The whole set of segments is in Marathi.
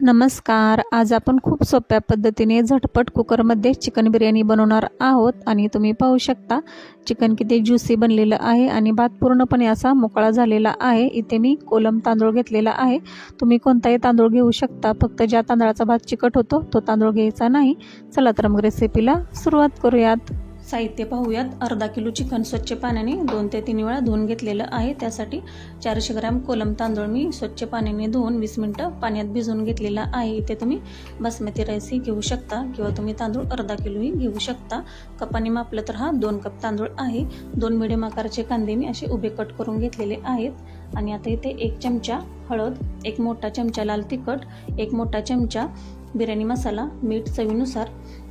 नमस्कार. आज आपण खूप सोप्या पद्धतीने झटपट कुकरमध्ये चिकन बिर्याणी बनवणार आहोत आणि तुम्ही पाहू शकता चिकन किती ज्युसी बनलेलं आहे आणि भात पूर्णपणे असा मोकळा झालेला आहे. इथे मी कोलम तांदूळ घेतलेला आहे. तुम्ही कोणताही तांदूळ घेऊ शकता फक्त ज्या तांदळाचा भात चिकट होतो तो तांदूळ घ्यायचा नाही. चला तर मग रेसिपीला सुरुवात करूयात. साहित्य पाहूयात. अर्धा किलो चिकन स्वच्छ पाण्याने दोन ते तीन वेळा धुवून घेतलेलं आहे. त्यासाठी चारशे ग्रॅम कोलम तांदूळ मी स्वच्छ पाण्याने धुवून वीस मिनटं पाण्यात भिजवून घेतलेला आहे. इथे तुम्ही बासमती राईसही घेऊ शकता किंवा तुम्ही तांदूळ अर्धा किलोही घेऊ शकता. कपाने मापलं तर हा दोन कप तांदूळ आहे. दोन मिडियम आकाराचे कांदे मी असे उभे कट करून घेतलेले आहेत. आणि आता इथे एक चमचा हळद एक मोठा चमचा लाल तिखट एक मोठा चमचा बिर्याणी मसाला मीठ चवीनुसार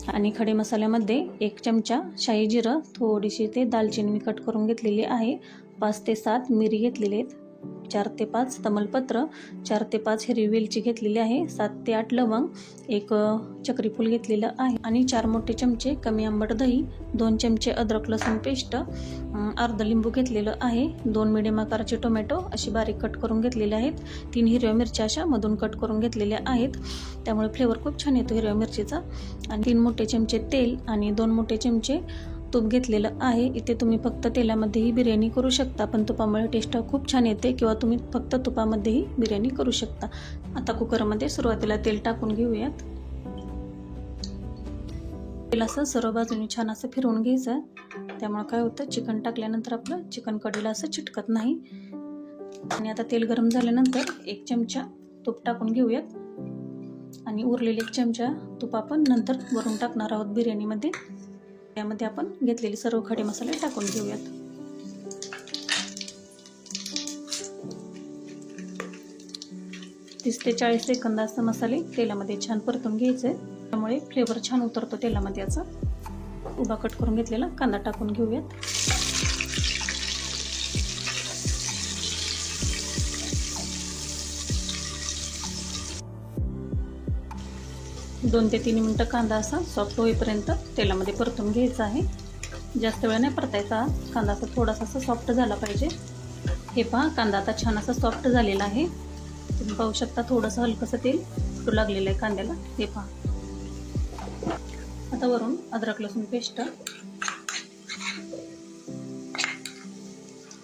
आणि खडे मसाल्यामध्ये एक चमचा शाही जिरं थोडीशी ते दालचिनी मी कट करून घेतलेली आहे. पाच ते सात मिरी घेतलेली आहेत. चार ते पाच तमलपत्र चार ते पाच हिरवी वेलची घेतलेली आहे. सात ते आठ लवंग एक चक्रीफूल घेतलेलं आहे. आणि चार मोठे चमचे कमी आंबट दही दोन चमचे अद्रक लसूण पेस्ट अं, अर्ध लिंबू घेतलेलं आहे. दोन मिडियम आकाराचे टोमॅटो अशी बारीक कट करून घेतलेले आहेत. तीन हिरव्या मिरच्या अशा मधून कट करून घेतलेल्या आहेत. त्यामुळे फ्लेवर खूप छान येतो हिरव्या मिरचीचा. आणि तीन मोठे चमचे तेल आणि दोन मोठे चमचे तूप घेतलेलं आहे. इथे तुम्ही फक्त तेलामध्येही बिर्याणी करू शकता. पण तुपामुळे टेस्ट खूप छान येते किंवा तुम्ही फक्त तुपामध्येही बिर्याणी करू शकता. आता कुकरमध्ये सुरुवातीला तेल टाकून घेऊयात. तेल असं सर्व बाजूने छान असं फिरवून घ्यायचं. त्यामुळे काय होतं? चिकन टाकल्यानंतर आपलं चिकन कढीला असं चिटकत नाही. आणि आता तेल गरम झाल्यानंतर एक चमचा तूप टाकून घेऊयात. आणि उरलेले एक चमचा तूप आपण नंतर वरून टाकणार आहोत बिर्याणीमध्ये. त्यामध्ये आपण घेतलेले सर्व खडे मसाले टाकून घेऊयात. तीस ते चाळीस सेकंद असं मसाले तेलामध्ये छान परतून घ्यायचे. त्यामुळे फ्लेवर छान उतरतो तेलामध्ये याचा. उभा कट करून घेतलेला कांदा टाकून घेऊयात. दोन ते तीन मिनटं कांदा असा सॉफ्ट होईपर्यंत तेलामध्ये परतून घ्यायचा आहे. जास्त वेळ नाही परतायचा. कांदा असा थोडासा असा सॉफ्ट झाला पाहिजे. हे पहा कांदा आता छान असा सॉफ्ट झालेला आहे. तुम्ही पाहू शकता थोडंसं हलकंसं तेल सुटू लागलेलं आहे कांद्याला. हे पहा. आता वरून अद्रक लसूण पेस्ट.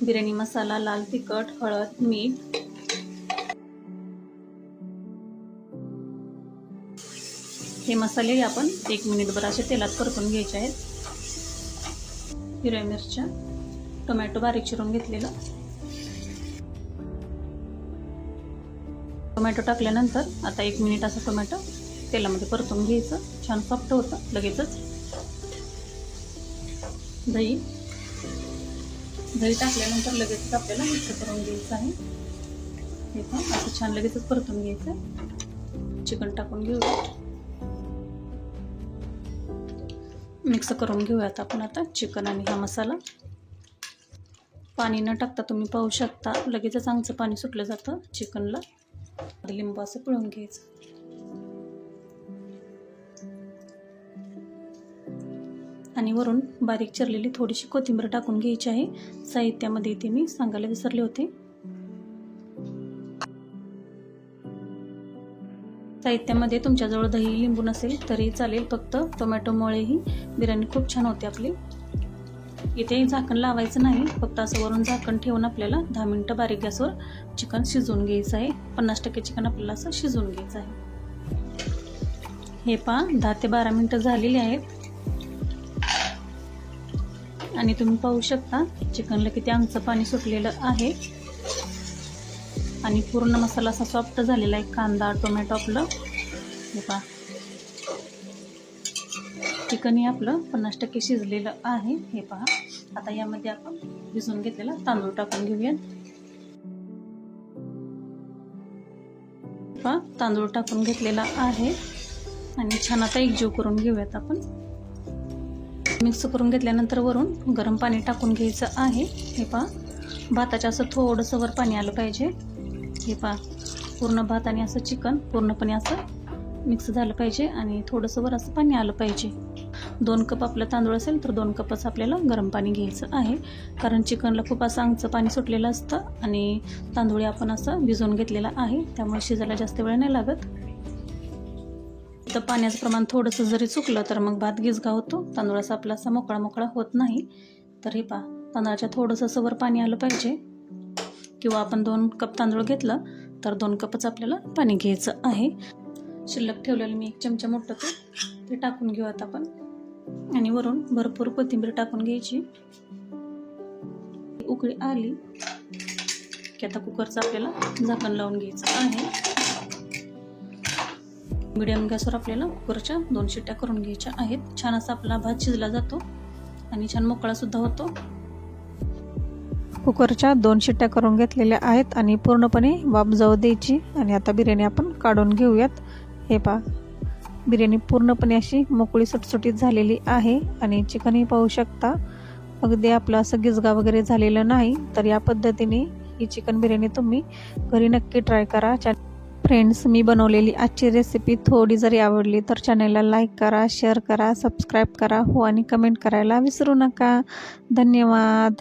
बिर्याणी मसाला लाल तिखट हळद मीठ हे मसाले आपण एक मिनिटभर असे तेलात परतून घ्यायचे आहेत. हिरव्या मिरच्या टोमॅटो बारीक चिरून घेतलेलं. टोमॅटो टाकल्यानंतर आता एक मिनिट असं टोमॅटो तेलामध्ये परतून घ्यायचं. छान सॉफ्ट होतं लगेचच. दही. दही टाकल्यानंतर लगेचच आपल्याला मिक्स करून घ्यायचं आहे. हे पण असं छान लगेचच परतून घ्यायचं चिकन टाकून घेऊया. मिक्स करून घेऊयात आपण आता चिकन आणि हा मसाला. पाणी न टाकता तुम्ही पाहू शकता लगेचच आमचं पाणी सुटलं जातं चिकनला. लिंबू असं पिळून घ्यायचं. आणि वरून बारीक चिरलेली थोडीशी कोथिंबीर टाकून घ्यायची आहे. साहित्यामध्ये इथे मी सांगायला विसरले होते. साहित्यामध्ये तुमच्याजवळ दही लिंबू नसेल तरी चालेल फक्त टोमॅटोमुळेही बिर्याणी खूप छान होते आपली. इथे झाकण लावायचं नाही फक्त असं वरून झाकण ठेवून आपल्याला दहा मिनटं बारीक गॅसवर चिकन शिजवून घ्यायचं आहे. पन्नास टक्के चिकन आपल्याला असं शिजवून घ्यायचं आहे. हे पहा दहा ते बारा मिनटं झालेली आहेत. आणि तुम्ही पाहू शकता चिकनला किती अंगचं पाणी सुटलेलं आहे. आणि पूर्ण मसाला असा सॉफ्ट झालेला आहे कांदा टोमॅटो आपलं. हे पहा. चिकन हे आपलं पन्नास टक्के शिजलेलं आहे हे पहा. आता यामध्ये आपण भिजवून घेतलेला तांदूळ टाकून घेऊयात. पहा तांदूळ टाकून घेतलेला आहे. आणि छान आता एकजीव करून घेऊयात आपण. मिक्स करून घेतल्यानंतर वरून गरम पाणी टाकून घ्यायचं आहे. हे पहा. भाताच्या असं थोडंसं वर पाणी आलं पाहिजे. हे पहा. पूर्ण भात आणि असं चिकन पूर्णपणे असं मिक्स झालं पाहिजे आणि थोडंसं वर असं पाणी आलं पाहिजे. दोन कप आपलं तांदूळ असेल तर दोन कपच आपल्याला गरम पाणी घ्यायचं आहे. कारण चिकनला खूप असं आंगचं पाणी सुटलेलं असतं आणि तांदूळ आपण असं भिजवून घेतलेला आहे. त्यामुळे शिजायला जास्त वेळ नाही लागत. तर पाण्याचं प्रमाण थोडंसं जरी चुकलं तर मग भात गिजगा होतो. तांदूळाचा आपला असा मोकळा मोकळा होत नाही. तर हे पा तांदळाच्या थोडंसं असं वर पाणी आलं पाहिजे. किंवा आपण दोन कप तांदूळ घेतलं तर दोन कपच आपल्याला पाणी घ्यायचं आहे. शिल्लक ठेवलेलं मी एक चमचा मोठं ते ते टाकून घेऊ आता आपण. आणि वरून भरपूर कोथिंबीर टाकून घ्यायची. उकळी आली की आता कुकरचं आपल्याला झाकण लावून घ्यायचं आहे. मिडियम गॅसवर आपल्याला कुकरच्या दोन शिट्ट्या करून घ्यायच्या आहेत. छान असा आपला भात शिजला जातो आणि छान मोकळा सुद्धा होतो. कुकरच्या दोन शिट्ट्या करून घेतलेल्या आहेत आणि पूर्णपणे वाफ जाऊ द्यायची. आणि आता बिर्याणी आपण काढून घेऊयात. हे पा बिर्याणी पूर्णपणे अशी मोकळी सुटसुटीत झालेली आहे आणि चिकनही पाहू शकता. अगदी आपलं असं गिजगा वगैरे झालेलं नाही तर या पद्धतीने ही चिकन बिर्याणी तुम्ही घरी नक्की ट्राय करा. फ्रेंड्स मी बनवलेली आजची रेसिपी थोडी जरी आवडली तर चॅनलला लाईक करा शेअर करा सबस्क्राईब करा हो आणि कमेंट करायला विसरू नका. धन्यवाद.